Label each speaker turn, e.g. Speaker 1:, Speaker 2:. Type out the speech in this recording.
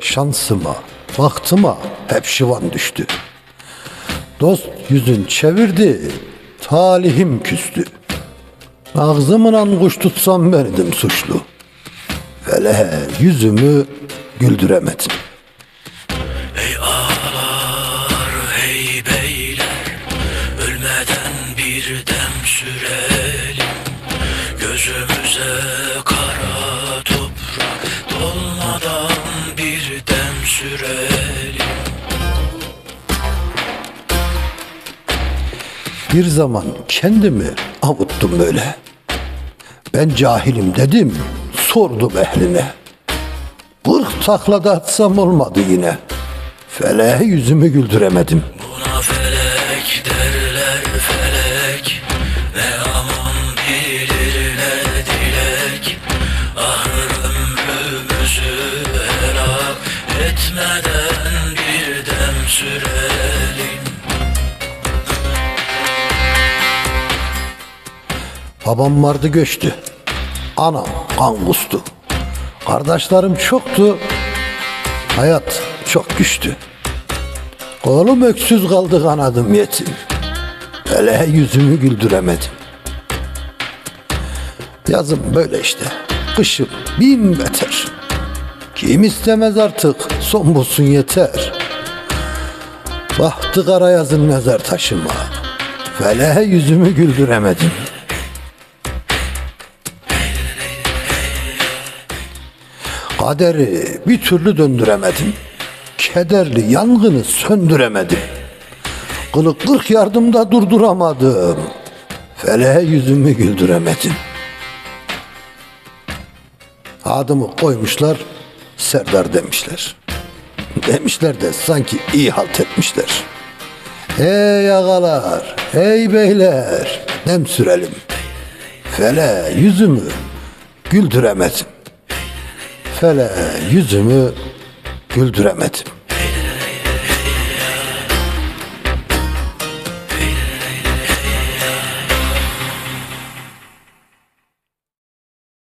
Speaker 1: Şansıma, baktıma hep şivan düştü. Dost yüzün çevirdi, talihim küstü. Ağzımla kuş tutsam verdim suçlu. Vele yüzümü güldüremedim.
Speaker 2: Sürelim Gözümüze kara toprak Dolmadan bir dem sürelim
Speaker 1: Bir zaman kendimi avuttum böyle. Ben cahilim dedim, sordum ehline. Kırk taklada atsam olmadı yine. Feleğe yüzümü güldüremedim. Babam vardı göçtü. Anam kan kustu. Kardeşlerim çoktu. Hayat çok güçtü. Oğlum öksüz kaldı kanadım yetim. Hele yüzümü güldüremedim. Yazım böyle işte. Kışım bin beter. Kim istemez artık son bulsun yeter. Bahtı kara yazın mezar taşıma. Feleğe yüzümü güldüremedim. Kaderi bir türlü döndüremedim. Kederli yangını söndüremedim. Kılık yardımda durduramadım. Feleğe yüzümü güldüremedim. Adımı koymuşlar, Serdar demişler. Demişler de sanki iyi halt etmişler. Ey ağalar, ey beyler, dem sürelim. Fele yüzümü güldüremedim. Fele yüzümü güldüremedim.